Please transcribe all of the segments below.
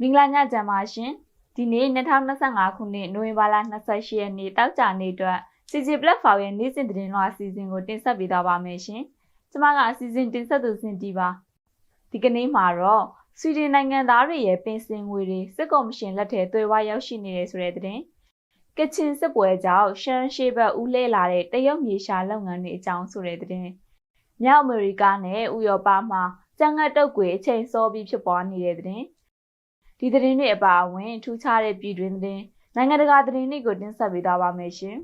မင်္ဂလာညချမ်းပါရှင်ဒီနေ့2025ခုနှစ်နိုဝင်ဘာလ28ရက်နေ့တောက်ကြနေ့အတွက် CG Platform ရဲ့နေ့စဉ်သတင်းလွှာအစီအစဉ်ကိုတင်ဆက်ပေးသွားပါမယ်ရှင်ကျွန်မကအစီအစဉ်တင်ဆက်သူစင်တီပါဒီကနေ့မှာတော့ဆွီဒင်နိုင်ငံသားတွေရဲ့ပင်စင်ငွေတွေစစ်ကော်မရှင်လက်ထဲသွေးဝါရောက်ရှိနေတယ်ဆိုတဲ့သတင်းကချင်စစ်ပွဲကြောင့်ရှမ်းရှေးဘက်ဦးလဲလာတဲ့တရုတ်မြေရှာလုပ်ငန်းတွေအကြောင်းဆိုတဲ့သတင်းမြောက်အမေရိကနဲ့ဥရောပမှာကျန်းငတ်တုတ်ကွေအချိန်စောပြီးဖြစ်ပွားနေတဲ့သတင်း ဒီသတင်းတွေအပါအဝင်ထူးခြားတဲ့ပြည်တွင်းသတင်းနိုင်ငံတကာသတင်းတွေကိုတင်ဆက်ပေးသွားပါမယ်ရှင်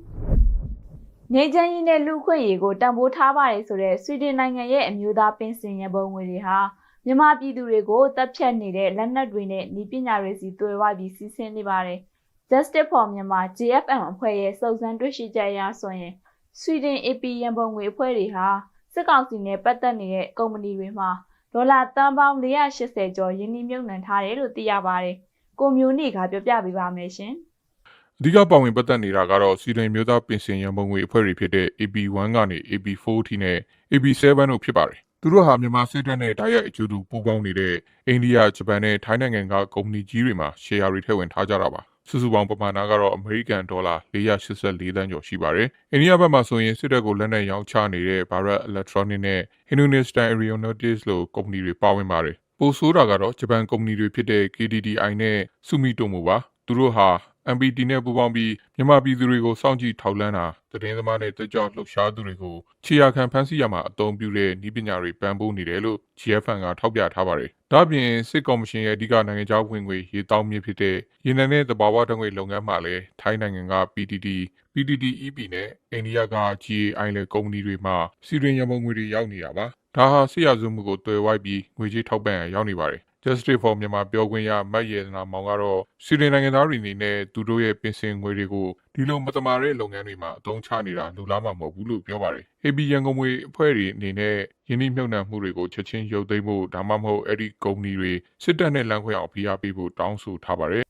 ။နေချမ်းရင်နဲ့လူခွင့်ရေးကိုတံပိုးထားပါတယ်ဆိုတဲ့ဆွီဒင်နိုင်ငံရဲ့အမျိုးသားပင်စင်ရပုံငွေတွေဟာမြန်မာပြည်သူတွေကိုတပ်ဖြတ်နေတဲ့လက်နက်တွေနဲ့ဤပညာတွေစီတွေ့ဝပြီးစီးဆင်းနေပါတယ်။ Justice for Myanmar JFM အဖွဲ့ရဲ့စုံစမ်းတွေ့ရှိချက်အရဆိုရင်ဆွီဒင် AP ရန်ပုံငွေအဖွဲ့တွေဟာစစ်ကောင်စီနဲ့ပတ်သက်နေတဲ့ကုမ္ပဏီတွေမှာ ဒေါ်လာတန်ပေါင်း480ကျော်ယင်းနှိမ့်မြုပ်နှံထားတယ်လို့သိရပါတယ်။ကိုမျိုးနေကပြောပြပေးပါမယ်ရှင်။အဓိကပါဝင်ပတ်သက်နေတာကတော့စီဒင်မျိုးသားပင်စင်ရန်ပုံငွေအဖွဲ့တွေဖြစ်တဲ့ AB1 ကနေ AB4 ထိနဲ့ AB7 တို့ဖြစ်ပါတယ်။သူတို့ဟာမြန်မာစစ်တပ်နဲ့တိုက်ရိုက်အကျိုးတူပူးပေါင်းနေတဲ့အိန္ဒိယ၊ဂျပန်နဲ့ထိုင်းနိုင်ငံကကုမ္ပဏီကြီးတွေမှာရှယ်ယာတွေထည့်ဝင်ထားကြတာပါ။ စုစုပေါင်းပမာဏကတော့အမေရိကန်ဒေါ်လာ484တန်းကျော်ရှိပါတယ်။အိန္ဒိယဘက်မှာဆိုရင်စစ်တပ်ကိုလက်နက်ရောင်းချနေတဲ့ Bharat Electronic နဲ့ Hindustan Aeronautics လို့ကုမ္ပဏီတွေပါဝင်ပါတယ်။ပိုဆိုးတာကတော့ဂျပန်ကုမ္ပဏီတွေဖြစ်တဲ့ KDDI နဲ့ Sumitomo ပါ။သူတို့ဟာ MPT နဲ့ပူးပေါင်းပြီးမြန်မာပြည်သူတွေကိုစောင့်ကြည့်ထောက်လှမ်းတာသတင်းသမားနဲ့တက်ကြောက်လှုပ်ရှားသူတွေကိုခြေရာခံဖမ်းဆီးရမှာအသုံးပြုတဲ့ဤပညာတွေပံ့ပိုးနေတယ်လို့ GFN ကထောက်ပြထားပါတယ်။ ဒါ့အပြင်စစ်ကော်မရှင်ရဲ့အဓိကနိုင်ငံခြားဝင်ငွေရေတောင်းမြစ်ဖြစ်တဲ့ရေနံနဲ့တဘာဝတငွေလုပ်ငန်းမှာလည်းထိုင်းနိုင်ငံက PTT PTTEP နဲ့အိန္ဒိယက GAI လေကုမ္ပဏီတွေမှာစီရင်ရမုံငွေတွေရောက်နေတာပါ။ဒါဟာဆရာစုမှုကိုတွယ်ဝိုက်ပြီးငွေကြေးထောက်ပံ့ရရောက်နေပါတယ်။ Justice for မြန်မာပြောခွင့်ရမတ်ယေနာမောင်ကတော့စီရင်နိုင်ငံသားတွေအနေနဲ့သူတို့ရဲ့ပင်စင်ငွေတွေကိုဒီလိုမတမာတဲ့လုပ်ငန်းတွေမှာအသုံးချနေတာလူလားမှာမဟုတ်ဘူးလို့ပြောပါတယ်။ AB ရန်ကုန်ငွေအဖွဲ့တွေအနေနဲ့ယင်းနှိမ့်မြုပ်နှံမှုတွေကိုချက်ချင်းရုပ်သိမ်းဖို့ဒါမှမဟုတ်အဲ့ဒီကုမ္ပဏီတွေစစ်တပ်နဲ့လမ်းခွဲအောင်ဖိအားပေးဖို့တောင်းဆိုထားပါတယ်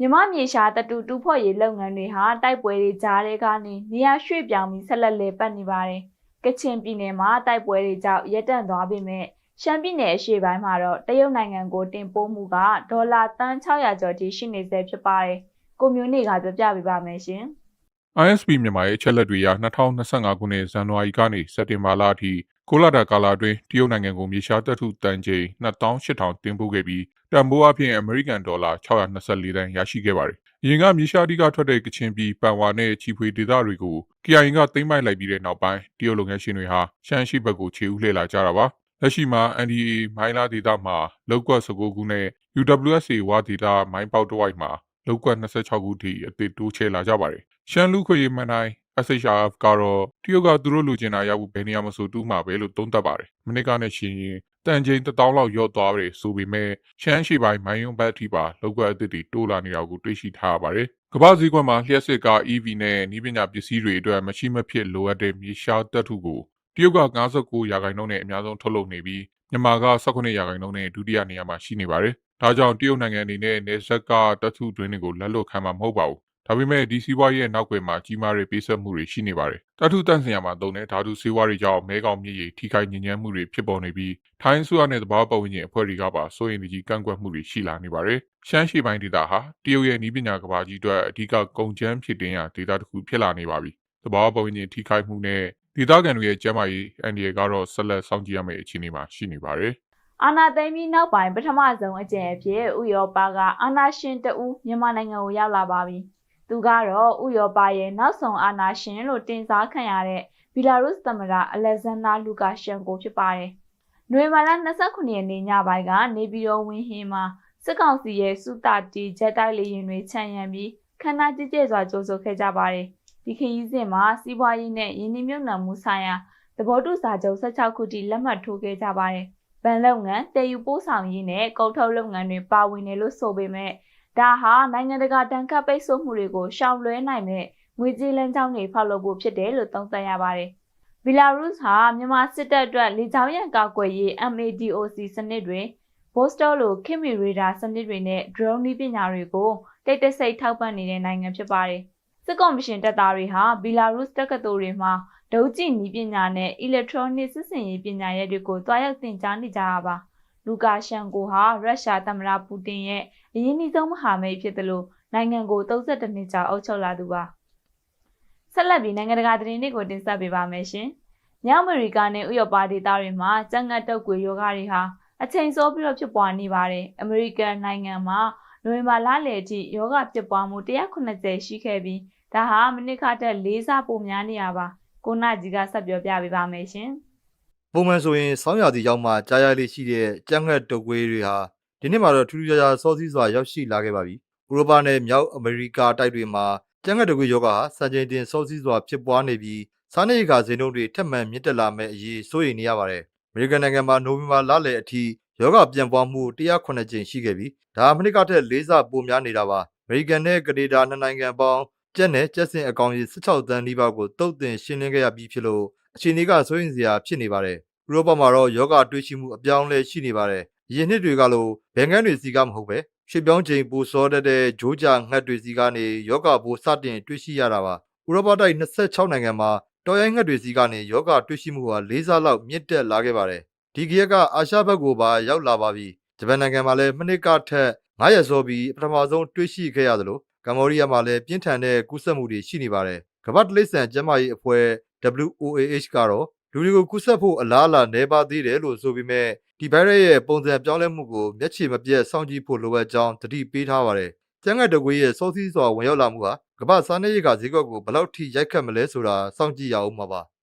မြမမြေရှာတတူတူဖို့ရေးလုပ်ငန်းတွေဟာတိုက်ပွဲတွေကြားတဲ့ကနေနေရာရွှေ့ပြောင်းပြီးဆက်လက်လည်ပတ်နေပါတယ်။ကချင်ပြည်နယ်မှာတိုက်ပွဲတွေကြောင့်ရပ်တန့်သွားပေမဲ့ ရှမ်းပြည်နယ်အရှေ့ပိုင်းမှာတော့တရုတ်နိုင်ငံကိုတင်ပို့မှုကဒေါ်လာတန်600ကျော်ထိရှိနေဆဲဖြစ်ပါတယ်။ကိုမျိုးနေကပြောပြပေးပါမယ်ရှင်။ ISP မြန်မာရဲ့အချက်လက်တွေအရ2025ခုနှစ်ဇန်နဝါရီကနေစက်တင်ဘာလအထိကိုလာတာကာလာအတွင်းတရုတ်နိုင်ငံကိုမြေရှားတပ်ထုတန်ချိန်2800တင်ပို့ခဲ့ပြီးတန်ဖိုးအဖြစ်အမေရိကန်ဒေါ်လာ624တန်းရရှိခဲ့ပါတယ်။အရင်ကမြေရှားတိကထွက်တဲ့ကချင်ပြည်ပန်ဝါနဲ့ချီဖွေဒေသတွေကို KIA ကသိမ်းပိုက်လိုက်ပြီးတဲ့နောက်ပိုင်းတရုတ်လုပ်ငန်းရှင်တွေဟာရှမ်းရှိဘက်ကိုခြေဦးလှည့်လာကြတာပါ။ လက်ရှိမှာ NDA မိုင်းလာဒေသမှာလောက်ကွက်19ခုနဲ့ UWSA ဝါဒေသမိုင်းပေါက်တဝိုက်မှာလောက်ကွက်26ခုထိအသစ်တိုးချဲ့လာကြပါတယ်။ရှမ်းလူခွေရေးမှန်တိုင်း SHRF ကတော့တရုတ်ကသူတို့လူကျင်တာရောက်ဘူးဘယ်နေရာမဆိုတူးမှာပဲလို့သုံးသပ်ပါတယ်။မနစ်ကနဲ့ရှင်ရင်တန်ချိန်1000လောက်ရော့သွားတယ်ဆိုပေမဲ့ရှမ်းရှိပိုင်းမိုင်းယုံဘက်အထိပါလောက်ကွက်အသစ်တွေတိုးလာနေတာကိုတွေ့ရှိထားရပါတယ်။ကမ္ဘာစည်းကွက်မှာလျှက်စစ်ကား EV နဲ့ဤပညာပစ္စည်းတွေအတွက်မရှိမဖြစ်လိုအပ်တဲ့မြေရှားတပ်ထုကို တရုတ်က59ရာခိုင်နှုန်းနဲ့အများဆုံးထုတ်လုပ်နေပြီးမြန်မာက18ရာခိုင်နှုန်းနဲ့ဒုတိယနေရာမှာရှိနေပါတယ်။ဒါကြောင့်တရုတ်နိုင်ငံအနေနဲ့နေဆက်ကတပ်ထုတွင်းတွေကိုလက်လွတ်ခံမှာမဟုတ်ပါဘူး။ဒါပေမဲ့ဒီစီးပွားရေးရဲ့နောက်ွယ်မှာကြီးမားတဲ့ပေးဆက်မှုတွေရှိနေပါတယ်။တထုတန့်စင်ရမှာတုံတဲ့ဓာတုဆေးဝါးတွေကြောင့်မဲကောင်မြစ်ရည်ထိခိုက်ညဉ့်ညမ်းမှုတွေဖြစ်ပေါ်နေပြီးထိုင်းဆိုရနဲ့တဘာပတ်ဝန်းကျင်အဖွဲ့တွေကပါစိုးရိမ်ကြီးကန့်ကွက်မှုတွေရှိလာနေပါတယ်။ရှမ်းရှေ့ပိုင်းဒေသဟာတရုတ်ရဲ့ဤပညာကဘာကြီးအတွက်အဓိကကုန်ကျန်းဖြစ်တင်ရာဒေသတစ်ခုဖြစ်လာနေပါပြီ။တဘာပတ်ဝန်းကျင်ထိခိုက်မှုနဲ့ ဒေသခံတွေရဲ့ကျန်းမာရေးအန်ဒီရကတော့ဆက်လက်စောင့်ကြည့်ရမယ့်အခြေအနေမှာရှိနေပါတယ်။အာနာသိမ့်ပြီးနောက်ပိုင်းပထမဆုံးအကြိမ်အဖြစ်ဥရောပကအာနာရှင်တဦးမြန်မာနိုင်ငံကိုရောက်လာပါပြီ။သူကတော့ဥရောပရဲ့နောက်ဆုံးအာနာရှင်လို့တင်စားခံရတဲ့ဘီလာရုစ်သမ္မတအလက်ဇန်နာလူကာရှန်ကိုဖြစ်ပါတယ်။နိုဝင်ဘာလ29ရက်နေ့ညပိုင်းကနေပြည်တော်ဝင်းဟင်းမှာစစ်ကောင်စီရဲ့စုတာတီဂျက်တိုက်လေယာဉ်တွေခြံရံပြီးခန္ဓာကြည်ကျဲစွာကြိုးဆိုခဲ့ကြပါတယ်။ ဒီခရီးစဉ်မှာစီးပွားရေးနဲ့ယင်းနှိမ့်မြုပ်နှံမှုဆိုင်ရာသဘောတူစာချုပ်16ခုထိလက်မှတ်ထိုးခဲ့ကြပါတယ်။ဗန်လုပ်ငန်းတည်ယူပို့ဆောင်ရေးနဲ့ကုန်ထုတ်လုပ်ငန်းတွေပါဝင်တယ်လို့ဆိုပေမဲ့ဒါဟာနိုင်ငံတကာတန်ခတ်ပိတ်ဆို့မှုတွေကိုရှောင်လွှဲနိုင်မဲ့ငွေကြေးလမ်းကြောင်းတွေဖောက်လုပ်ဖို့ဖြစ်တယ်လို့သုံးသပ်ရပါတယ်။ဘီလာရုစ်ဟာမြန်မာစစ်တပ်အတွက်လေကြောင်းရန်ကာကွယ်ရေး MADOC စနစ်တွေဘော့စတော်လိုခင်မီရေဒါစနစ်တွေနဲ့ drone နည်းပညာတွေကိုတိတ်တဆိတ်ထောက်ပံ့နေတဲ့နိုင်ငံဖြစ်ပါတယ်။ စစ်ကော်မရှင်တပ်သားတွေဟာဘီလာရုစ်တက္ကသိုလ်တွေမှာဒုံးကျည်နည်းပညာနဲ့ electronic စစ်စင်ရေးပညာရပ်တွေကိုတွားရောက်သင်ကြားနေကြတာပါလူကာရှန်ကိုဟာရုရှားသမ္မတပူတင်ရဲ့အရင်းနှီးဆုံးမဟာမိတ်ဖြစ်တယ်လို့နိုင်ငံကို32နှစ်ကြာအုပ်ချုပ်လာသူပါဆက်လက်ပြီးနိုင်ငံတကာသတင်းတွေကိုတင်ဆက်ပေးပါမယ်ရှင်။မြောက်အမေရိကနဲ့ဥရောပဒေသတွေမှာကျန်းငတ်တုပ်ကွေယောဂတွေဟာအချိန်စောပြီးတော့ဖြစ်ပွားနေပါတယ်။အမေရိကန်နိုင်ငံမှာ နိုဝင်ဘာလလယ်အထိယောဂဖြစ်ပွားမှု190ရှိခဲ့ပြီးဒါဟာမနစ်ခတဲ့၄ဆပိုများနေရပါ။ကိုနာကြီးကဆက်ပြောပြပေးပါမယ်ရှင်။ပုံမှန်ဆိုရင်ဆောင်းရာသီရောက်မှကြားရလေးရှိတဲ့ကြမ်းငတ်တုပ်ကွေးတွေဟာဒီနှစ်မှာတော့ထူးထူးခြားခြားစောစည်းစွာရောက်ရှိလာခဲ့ပါပြီ။ဥရောပနဲ့မြောက်အမေရိကတိုက်တွေမှာကြမ်းငတ်တုပ်ကွေးယောဂဟာစံချိန်တင်စောစည်းစွာဖြစ်ပွားနေပြီးစားနပ်ရိက္ခာဈေးနှုန်းတွေထပ်မံမြင့်တက်လာမဲ့အရေးစိုးရိမ်နေရပါတယ်။အမေရိကန်နိုင်ငံမှာနိုဝင်ဘာလလယ်အထိ ယောဂပြန့်ပွားမှု109ကြိမ်ရှိခဲ့ပြီးဒါမနစ်ကထက်၄ဆပိုများနေတာပါ။အမေရိကန်နဲ့ကနေဒါနှစ်နိုင်ငံပေါင်းကျက်နဲ့ကျက်စင်အကောင်ကြီး16တန်းနီးပါးကိုတုတ်တင်ရှင်းလင်းခဲ့ရပြီးဖြစ်လို့အခြေအနေကစိုးရိမ်စရာဖြစ်နေပါတယ်။ဥရောပမှာတော့ယောဂတွေးရှိမှုအပြောင်းအလဲရှိနေပါတယ်။အရင်နှစ်တွေကလိုဘယ်ငန်းတွေစီကမဟုတ်ပဲရွှေပြောင်းချိန်ပူစောတတ်တဲ့ဂျိုးကြငှက်တွေစီကနေယောဂဘိုးစတင်တွေးရှိရတာပါ။ဥရောပတိုက်26နိုင်ငံမှာတော်ရိုင်းငှက်တွေစီကနေယောဂတွေးရှိမှုဟာ၄ဆလောက်မြင့်တက်လာခဲ့ပါတယ်။ ဒီကရက် ကအာရှဘက်ကိုပါရောက်လာပါပြီ။ဂျပန်နိုင်ငံမှာလည်းမိနစ်ကထက်9ရက်စောပြီးပထမဆုံးတွေးရှိခဲ့ရသလိုကမ္ဘောဒီးယားမှာလည်းပြင်းထန်တဲ့ကူးစက်မှုတွေရှိနေပါတယ်။ကမ္ဘာ့တလိษံကျန်းမာရေးအဖွဲ့ WOAH ကတော့လူတွေကိုကူးစက်ဖို့အလားအလာနည်းပါးသေးတယ်လို့ဆိုပေမဲ့ဒီဗိုင်းရပ်ရဲ့ပုံစံပြောင်းလဲမှုကိုမျက်ခြေမပြတ်စောင့်ကြည့်ဖို့လိုအပ်ကြောင်းတတိပေးထားပါတယ်။ကျန်းငတ်တကွေးရဲ့စောစည်းစွာဝင်ရောက်လာမှုဟာကမ္ဘာစားနပ်ရိက္ခာဈေးကွက်ကိုဘယ်လောက်ထိရိုက်ခတ်မလဲဆိုတာစောင့်ကြည့်ရအောင်ပါပါ။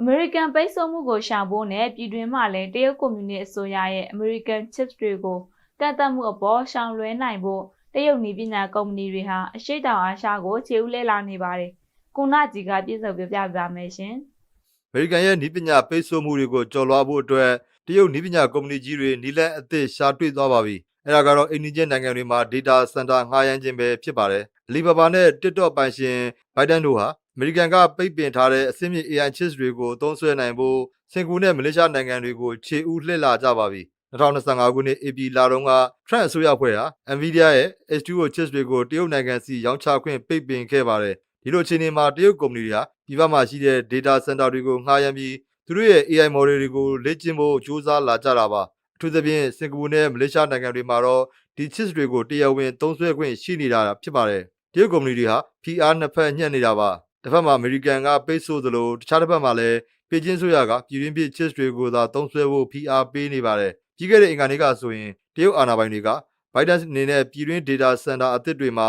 အမေရိကန်ပိတ်ဆို့မှုကိုရှောင်ဖို့နဲ့ပြည်တွင်းမှာလည်းတရုတ်ကွန်မြူနစ်အစိုးရရဲ့အမေရိကန် chips တွေကိုကန့်သတ်မှုအပေါ်ရှောင်လွှဲနိုင်ဖို့တရုတ်နည်းပညာကုမ္ပဏီတွေဟာအရှိတောင်အာရှကိုခြေဦးလဲလာနေပါတယ်။ကုနာကြီးကပြည့်စုံပြပြပါမယ်ရှင်။အမေရိကန်ရဲ့နည်းပညာပိတ်ဆို့မှုတွေကိုကျော်လွှားဖို့အတွက်တရုတ်နည်းပညာကုမ္ပဏီကြီးတွေနီလန်းအသစ်ရှာတွေ့သွားပါပြီ။အဲဒါကတော့အိန္ဒိယနိုင်ငံတွေမှာ data center ငှားရမ်းခြင်းပဲဖြစ်ပါတယ်။ Alibaba နဲ့ TikTok ပိုင်ရှင် Biden တို့ဟာအ မေရိကန်ကပိတ်ပင်ထားတဲ့အစင်းမြင့် AI chips တွေကိုသုံးစွဲနိုင်ဖို့စင်ကာပူနဲ့မလေးရှားနိုင်ငံတွေကိုခြေဦးလှည့်လာကြပါပြီ။2025ခုနှစ် AP လတုန်းက Trump အစိုးရဖွဲ့ဟာ Nvidia ရဲ့ H2O chips တွေကိုတရုတ်နိုင်ငံစီရောင်းချခွင့်ပိတ်ပင်ခဲ့ပါတယ်။ဒီလိုအခြေအနေမှာတရုတ်ကုမ္ပဏီတွေဟာပြည်ပမှာရှိတဲ့ data center တွေကိုငှားရမ်းပြီးသူတို့ရဲ့ AI model တွေကိုလေ့ကျင့်ဖို့ကြိုးစားလာကြတာပါအထူးသဖြင့်စင်ကာပူနဲ့မလေးရှားနိုင်ငံတွေမှာတော့ဒီ chips တွေကိုတရားဝင်သုံးစွဲခွင့်ရှိနေတာဖြစ်ပါတယ်တရုတ်ကုမ္ပဏီတွေဟာ PR နှစ်ဖက်ညှက်နေတာပါ တစ်ဖက်မှာအမေရိကန်ကပိတ်ဆို့သလိုတခြားတစ်ဖက်မှာလည်းပေကျင်းဆိုရကပြည်တွင်းပြ chips တွေကိုသာသုံးစွဲဖို့ PR ပေးနေပါတယ်ပြီးခဲ့တဲ့အင်္ဂါနေ့ကဆိုရင်တရုတ်အာဏာပိုင်တွေက Biden အနေနဲ့ပြည်တွင်း data center အသစ်တွေမှာ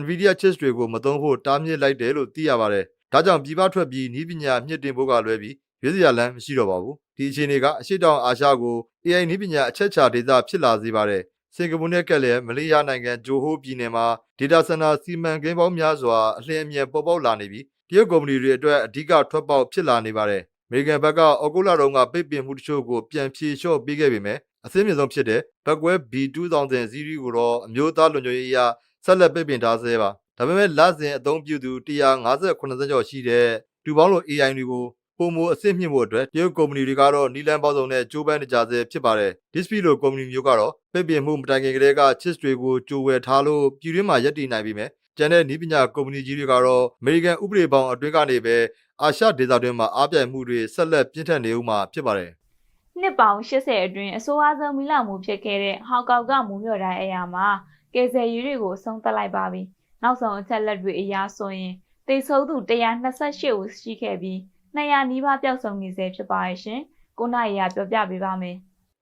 Nvidia chips တွေကိုမသုံးဖို့တားမြစ်လိုက်တယ်လို့သိရပါတယ်ဒါကြောင့်ပြည်ပထွက်ပြီးနည်းပညာမြင့်တင်ဖို့ကလွဲပြီးရွေးစရာလမ်းမရှိတော့ပါဘူးဒီအခြေအနေကအရှိတောင်အာရှကို AI နည်းပညာအချက်ချာဒေသဖြစ်လာစေပါတယ်စင်ကာပူနဲ့ကက်လည်းမလေးရှားနိုင်ငံဂျိုဟိုးပြည်နယ်မှာ data center စီမံကိန်းပေါင်းများစွာအလင်းအမြန်ပေါ်ပေါက်လာနေပြီး တရုတ်ကုမ္ပဏီတွေအတွက်အဓိကထွက်ပေါက်ဖြစ်လာနေပါတယ်အမေရိကန်ဘက်ကအော်ဂုလာတုန်းကပိတ်ပင်မှုတချို့ကိုပြန်ဖြေလျှော့ပေးခဲ့ပေမဲ့အစင်းမြင့်ဆုံးဖြစ်တဲ့ဘက်ကွဲ B2000 စီးရီးကိုတော့အမျိုးသားလွန်ခြုံရေးအရာဆက်လက်ပိတ်ပင်ထားဆဲပါဒါပေမဲ့လစဉ်အသုံးပြုသူ158စန်းကျော်ရှိတဲ့တူပေါင်းလို AI တွေကိုပုံမအဆင့်မြင့်ဖို့အတွက်တရုတ်ကုမ္ပဏီတွေကတော့နီလန်ပေါင်းစုံနဲ့ကြိုးပမ်းနေကြဆဲဖြစ်ပါတယ်။ Display လိုကုမ္ပဏီမျိုးကတော့ပိတ်ပင်မှုမတိုင်ခင်ကတည်းက chips တွေကိုကြိုဝယ်ထားလို့ပြည်တွင်းမှာရပ်တည်နိုင်ပြီမဲ့ ကျန်တဲ့နည်းပညာကုမ္ပဏီကြီးတွေကတော့အမေရိကန်ဥပဒေပေါင်းအတွင်းကနေပဲအာရှဒေသတွင်းမှာအားပြိုင်မှုတွေဆက်လက်ပြင်းထန်နေဦးမှာဖြစ်ပါတယ်။နှစ်ပေါင်း80အတွင်းအဆိုအဆုံးမီလာမှုဖြစ်ခဲ့တဲ့ဟောင်ကောင်ကမူမြို့တိုင်းအရာမှာကယ်ဆယ်ရေးတွေကိုအဆုံးသတ်လိုက်ပါပြီ။နောက်ဆုံးအချက်လက်တွေအရဆိုရင်တိတ်ဆုံးသူ128ဦးရှိခဲ့ပြီး200နီးပါးပျောက်ဆုံးနေဆဲဖြစ်ပါရဲ့ရှင်။ကိုနိုင်ရပြောပြပေးပါမယ်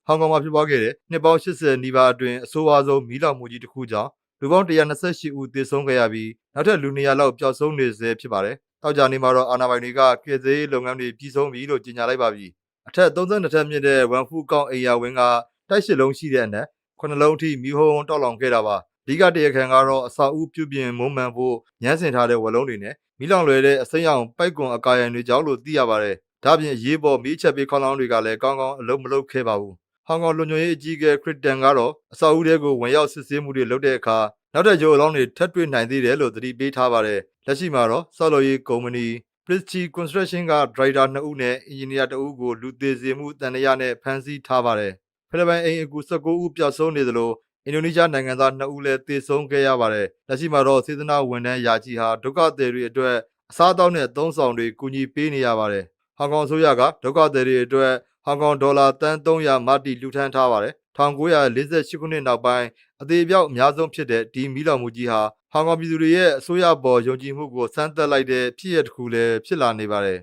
ဟောင်ကောင်မှာဖြစ်ပွားခဲ့တဲ့နှစ်ပေါင်း80နီးပါးအတွင်းအဆိုးအဝါဆုံးမီးလောင်မှုကြီးတစ်ခုကြောင့် လူပေါင်း128ဦးသေဆုံးခဲ့ရပြီးနောက်ထပ်လူ200လောက်ပျောက်ဆုံးနေဆဲဖြစ်ပါတယ်။တောက်ကြနေမှာတော့အာဏာပိုင်တွေကကယ်ဆယ်ရေးလုပ်ငန်းတွေပြီးဆုံးပြီလို့ကြေညာလိုက်ပါပြီ။အထက်32ထပ်မြင့်တဲ့ဝမ်ဖူးကောင်အိမ်ယာဝင်းကတိုက်ရှစ်လုံးရှိတဲ့အနက်ခုနှစ်လုံးအထိမီးဟုံးတောက်လောင်ခဲ့တာပါ။ဒီကတရခန်ကတော့အစာအုပ်ပြုပြင်မုံမှန်ဖို့ညှန်းဆင်ထားတဲ့ဝလုံးတွေနဲ့မီးလောင်လွယ်တဲ့အစိမ်းရောင်ပိုက်ကွန်အကာရံတွေကြောင့်လို့သိရပါတယ်။ဒါ့အပြင်အရေးပေါ်မီးချက်ပေးခေါင်းလောင်းတွေကလည်းကောင်းကောင်းအလုပ်မလုပ်ခဲ့ပါဘူး။ဟော င်ကောင်လူညွန်ရေးအကြီးအကဲခရစ်တန်ကတော့အစာအုပ်တွေကိုဝင်ရောက်စစ်ဆေးမှုတွေလုပ်တဲ့အခါနောက်ထပ်ကြိုးအလောင်းတွေထပ်တွေ့နိုင်သေးတယ်လို့သတိပေးထားပါတယ်။လက်ရှိမှာတော့ဆောက်လုပ်ရေးကုမ္ပဏီ Prestige Construction ကဒရိုက်တာ2ဦးနဲ့အင်ဂျင်နီယာ2ဦးကိုလူသေးစေမှုတန်ရာနဲ့ဖမ်းဆီးထားပါတယ်။ဖိလစ်ပိုင်အိမ်အကူ19ဦးပျောက်ဆုံးနေသလိုအင်ဒိုနီးရှားနိုင်ငံသား2ဦးလည်းသေဆုံးခဲ့ရပါတယ်။လက်ရှိမှာတော့စေတနာဝန်ထမ်းယာကြီးဟာဒုက္ခသည်တွေအတွက်အစားအသောက်နဲ့သုံးဆောင်တွေကူညီပေးနေရပါတယ်။ဟောင်ကောင်အစိုးရကဒုက္ခသည်တွေအတွက် ဟောင်ကောင်ဒေါ်လာတန်300မတီလူထမ်းထားပါတယ်1948ခုနှစ်နောက်ပိုင်းအသေးအပြောက်အများဆုံးဖြစ်တဲ့ဒီမီးလောင်မှုကြီးဟာဟောင်ကောင်ပြည်သူတွေရဲ့အစိုးရပေါ်ယုံကြည်မှုကိုစမ်းသပ်လိုက်တဲ့ဖြစ်ရပ်တစ်ခုလည်းဖြစ်လာနေပါတယ်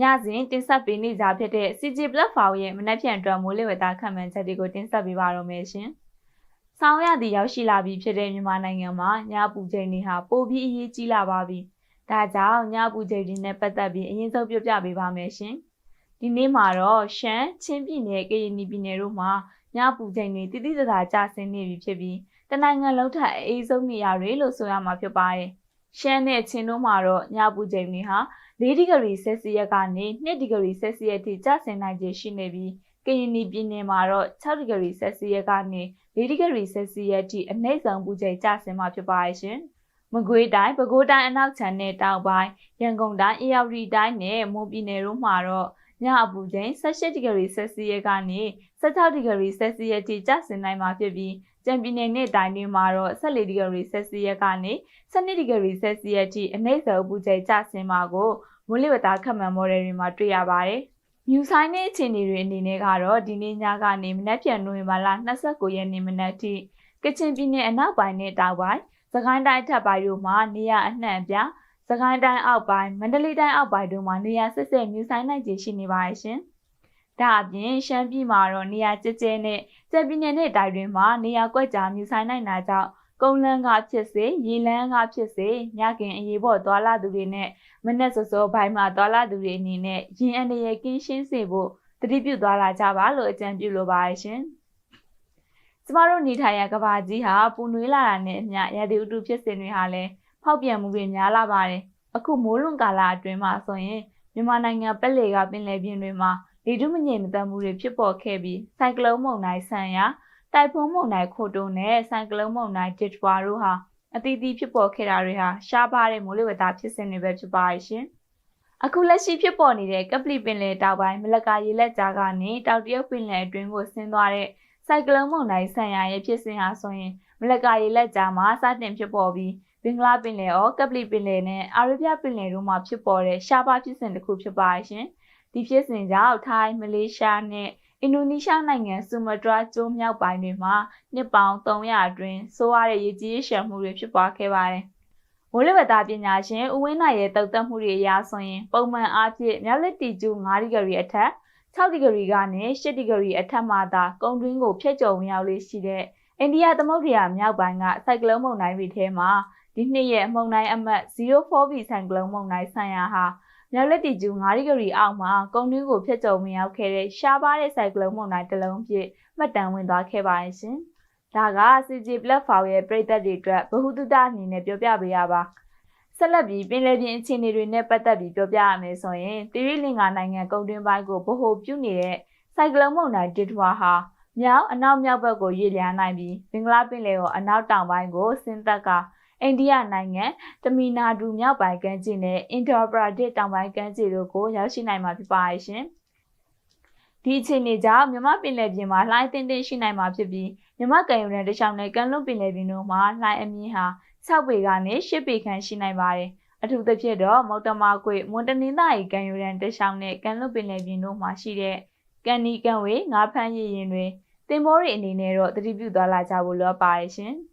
ညစဉ်တင်ဆက်ပေးနေကြဖြစ်တဲ့ CG Platform ရဲ့မနက်ဖြန်အတွက်မိုးလေဝသခန့်မှန်းချက်တွေကိုတင်ဆက်ပေးပါတော့မယ်ရှင်။ဆောင်းရသည်ရောက်ရှိလာပြီဖြစ်တဲ့မြန်မာနိုင်ငံမှာညပူချိန်တွေဟာပိုပြီးအရေးကြီးလာပါပြီ။ဒါကြောင့်ညပူချိန်တွေနဲ့ပတ်သက်ပြီးအရင်ဆုံးပြောပြပေးပါမယ်ရှင်။ ဒီနေ့မှာတော့ရှမ်းချင်းပြည်နယ်ကရင်ပြည်နယ်တို့မှာညပူချိန်တွေတိတိကျကျကျဆင်းနေပြီဖြစ်ပြီးတနိုင်ငံလုံးထက်အအေးဆုံးနေရာတွေလို့ဆိုရမှာဖြစ်ပါတယ်။ရှမ်းနဲ့ချင်းတို့မှာတော့ညပူချိန်တွေဟာ4ဒီဂရီဆဲလ်စီယပ်ကနေ2ဒီဂရီဆဲလ်စီယပ်ထိကျဆင်းနိုင်ခြေရှိနေပြီးကရင်ပြည်နယ်မှာတော့6ဒီဂရီဆဲလ်စီယပ်ကနေ4ဒီဂရီဆဲလ်စီယပ်ထိအနည်းဆုံးပူချိန်ကျဆင်းမှာဖြစ်ပါရဲ့ရှင်။မကွေးတိုင်းပဲခူးတိုင်းအနောက်ခြမ်းနဲ့တောင်ပိုင်းရန်ကုန်တိုင်းအေရဝတီတိုင်းနဲ့မွန်ပြည်နယ်တို့မှာတော့ ညအပူချိန်18ဒီဂရီဆဲလ်စီယပ်ကနေ16ဒီဂရီဆဲလ်စီယပ်ထိကျဆင်းနိုင်မှာဖြစ်ပြီးကြံပြည်နယ်နဲ့တိုင်းတွေမှာတော့14ဒီဂရီဆဲလ်စီယပ်ကနေ12ဒီဂရီဆဲလ်စီယပ်ထိအနည်းဆုံးပူချိန်ကျဆင်းမှာကိုမိုးလေဝသခန့်မှန်းမော်ဒယ်တွေမှာတွေ့ရပါတယ်။မြူဆိုင်တဲ့အခြေအနေတွေအနေနဲ့ကတော့ဒီနေ့ညကနေမနက်ဖြန်နိုဝင်ဘာလ29ရက်နေ့မနက်ထိကချင်ပြည်နယ်အနောက်ပိုင်းနဲ့တောင်ပိုင်းစကိုင်းတိုင်းထပ်ပိုင်းတို့မှာနေရအနှံ့ပြ စကိုင်းတိုင်းအောက်ပိုင်းမန္တလေးတိုင်းအောက်ပိုင်းတို့မှာနေရဆက်ဆက်မြူဆိုင်နိုင်ခြေရှိနေပါရဲ့ရှင်။ဒါအပြင်ရှမ်းပြည်မှာတော့နေရကျကျဲနဲ့ကြံပြည်နယ်နဲ့တိုင်းတွင်မှာနေရကွက်ကြားမြူဆိုင်နိုင်တာကြောင့်ကုန်းလန်းကဖြစ်စေရေလန်းကဖြစ်စေညကင်အရေးပေါ်သွာလာသူတွေနဲ့မနက်စောစောပိုင်းမှာသွာလာသူတွေအနေနဲ့ရင်အန္တရာယ်ကင်းရှင်းစေဖို့တတိပြုသွားလာကြပါလို့အကြံပြုလိုပါရှင်။ကျမတို့နေထိုင်ရာကဘာကြီးဟာပူနွေးလာတာနဲ့အမျှရာသီဥတုဖြစ်စဉ်တွေဟာလည်း ဖောက်ပြန်မှုတွေများလာပါတယ်။အခုမိုးလွန်ကာလအတွင်းမှာဆိုရင်မြန်မာနိုင်ငံပက်လေကပင်လယ်ပြင်တွေမှာလေထုမငြိမ်မသက်မှုတွေဖြစ်ပေါ်ခဲ့ပြီးဆိုင်ကလုန်းမုန်တိုင်းဆန်ရာတိုက်ဖုန်းမုန်တိုင်းခိုတိုနဲ့ဆိုင်ကလုန်းမုန်တိုင်းဒစ်ထွာတို့ဟာအသီးသီးဖြစ်ပေါ်ခဲ့တာတွေဟာရှားပါတဲ့မိုးလေဝသဖြစ်စဉ်တွေပဲဖြစ်ပါရဲ့ရှင်။အခုလက်ရှိဖြစ်ပေါ်နေတဲ့ကပလီပင်လယ်တောက်ပိုင်းမလကာရေလက်ကြားကနေတောက်တရုတ်ပင်လယ်အတွင်းကိုဆင်းသွားတဲ့ဆိုင်ကလုန်းမုန်တိုင်းဆန်ရာရဲ့ဖြစ်စဉ်ဟာဆိုရင်မလကာရေလက်ကြားမှာစတင်ဖြစ်ပေါ်ပြီး ဘင်္ဂလားပင်လယ်အော်ကပလီပင်လယ်နဲ့အာရေဗျပင်လယ်တို့မှာဖြစ်ပေါ်တဲ့ရှားပါဖြစ်စဉ်တစ်ခုဖြစ်ပါရဲ့ရှင်။ဒီဖြစ်စဉ်ကြောင့်ထိုင်းမလေးရှားနဲ့အင်ဒိုနီးရှားနိုင်ငံဆူမတရာကျွန်းမြောက်ပိုင်းတွေမှာနှစ်ပေါင်း300အတွင်းဆိုးရတဲ့ရေကြီးရှမ်းမှုတွေဖြစ်ပွားခဲ့ပါတယ်။မိုးလေဝသပညာရှင်ဦးဝင်းနိုင်ရဲ့တုံ့တက်မှုတွေအရဆိုရင်ပုံမှန်အားဖြင့်မြောက်လက်တီကျူ9ဒီဂရီအထက်6ဒီဂရီကနေ10ဒီဂရီအထက်မှသာကုန်းတွင်းကိုဖျက်ကျော်ဝင်ရောက်လေးရှိတဲ့အိန္ဒိယသမုဒ္ဒရာမြောက်ပိုင်းကဆိုင်ကလုန်းမုန်တိုင်းတွေထဲမှာ ဒီနှစ်ရဲ့မုန်တိုင်းအမှတ် 04 B ဆိုင်ကလုန်းမုန်တိုင်းဆန်ရာဟာမြောက်လက်တီကျူ9ဒီဂရီအောက်မှာကုန်းတွင်းကိုဖျက်ကျော်ဝင်ရောက်ခဲ့တဲ့ရှားပါးတဲ့ဆိုင်ကလုန်းမုန်တိုင်းတစ်လုံးဖြစ်မှတ်တမ်းဝင်သွားခဲ့ပါရဲ့ရှင်။ဒါက CG Platform ရဲ့ပြည်သက်တွေအတွက်ဗဟုသုတအနေနဲ့ပြောပြပေးရပါဆက်လက်ပြီးပင်လယ်ပြင်အခြေအနေတွေနဲ့ပတ်သက်ပြီးပြောပြရမယ်ဆိုရင်တိရိလင်္ကာနိုင်ငံကုန်းတွင်းပိုင်းကိုဗဟိုပြုနေတဲ့ဆိုင်ကလုန်းမုန်တိုင်းဒစ်ထွာဟာမြောက်အနောက်မြောက်ဘက်ကိုရွေ့လျားနိုင်ပြီးဘင်္ဂလားပင်လယ်ကိုအနောက်တောင်ပိုင်းကိုဆင်းသက်က အိန္ဒိယနိုင်ငံတမီနာဒူမြောက်ပိုင်းကမ်းခြေနဲ့အင်ဒိုပရာဒစ်တောင်ပိုင်းကမ်းခြေတို့ကိုရောက်ရှိနိုင်မှာဖြစ်ပါရဲ့ရှင်။ဒီအခြေအနေကြောင့်မြမပင်လယ်ပြင်မှာလှိုင်းတင်းတင်းရှိနိုင်မှာဖြစ်ပြီးမြမကံရုံနဲ့တခြားနဲ့ကမ်းလွန်ပင်လယ်ပြင်တို့မှာလှိုင်းအမြင့်ဟာ6ပေကနေ10ပေခန့်ရှိနိုင်ပါတယ်။အထူးသဖြင့်တော့မော်တမာကွေမွန်တနင်္သာရီကံယူရန်တခြားနဲ့ကမ်းလွန်ပင်လယ်ပြင်တို့မှာရှိတဲ့ကန်နီကန်ဝေငါးဖမ်းရည်ရင်တွေတင်မောတွေအနေနဲ့တော့တတိပြုသွားလာကြဖို့လိုပါရဲ့ရှင်။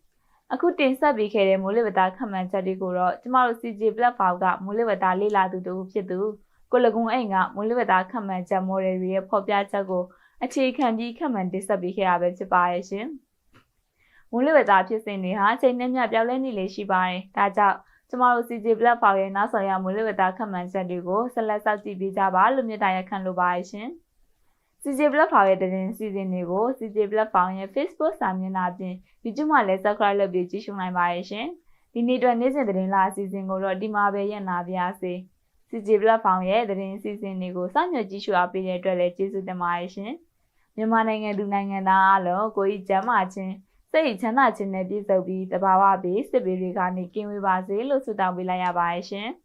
အခုတင်ဆက်ပေးခဲ့တဲ့မိုးလေဝသခန့်မှန်းချက်တွေကိုတော့ကျမတို့ CJ Platform ကမိုးလေဝသလေ့လာသူတို့ဖြစ်သူကိုလကွန်အိမ်ကမိုးလေဝသခန့်မှန်းချက် model တွေရဲ့ဖော်ပြချက်ကိုအခြေခံပြီးခန့်မှန်းတင်ဆက်ပေးခဲ့တာပဲဖြစ်ပါရဲ့ရှင်။မိုးလေဝသဖြစ်စဉ်တွေဟာချိန်နဲ့မျှပြောင်းလဲနေလေရှိပါတယ်။ဒါကြောင့်ကျမတို့ CJ Platform ရဲ့နောက်ဆောင်ရမိုးလေဝသခန့်မှန်းချက်တွေကိုဆက်လက်စောင့်ကြည့်ပေးကြပါလို့မြတ်တာရက်ခံလိုပါရဲ့ရှင်။ CJ Platform ရဲ့သတင်းစီစဉ်တွေကို CJ Platform ရဲ့ Facebook စာမျက်နှာပြင် YouTube မှာလည်း Subscribe လုပ်ပြီးကြည့်ရှုနိုင်ပါရဲ့ရှင်။ဒီနေ့အတွက်နေ့စဉ်သတင်းလာအစီအစဉ်ကိုတော့ဒီမှာပဲရပ်နာပါရစေ။ CJ Platform ရဲ့သတင်းစီစဉ်တွေကိုစောင့်မျှော်ကြည့်ရှုအားပေးတဲ့အတွက်လည်းကျေးဇူးတင်ပါတယ်ရှင်။မြန်မာနိုင်ငံသူနိုင်ငံသားအားလုံးကိုယ်ဤကျမ်းမာခြင်းစိတ်ချမ်းသာခြင်းနဲ့ပြည့်စုံပြီးတဘာဝဘေးစစ်ဘေးတွေကနေကင်းဝေးပါစေလို့ဆုတောင်းပေးလိုက်ရပါတယ်ရှင်။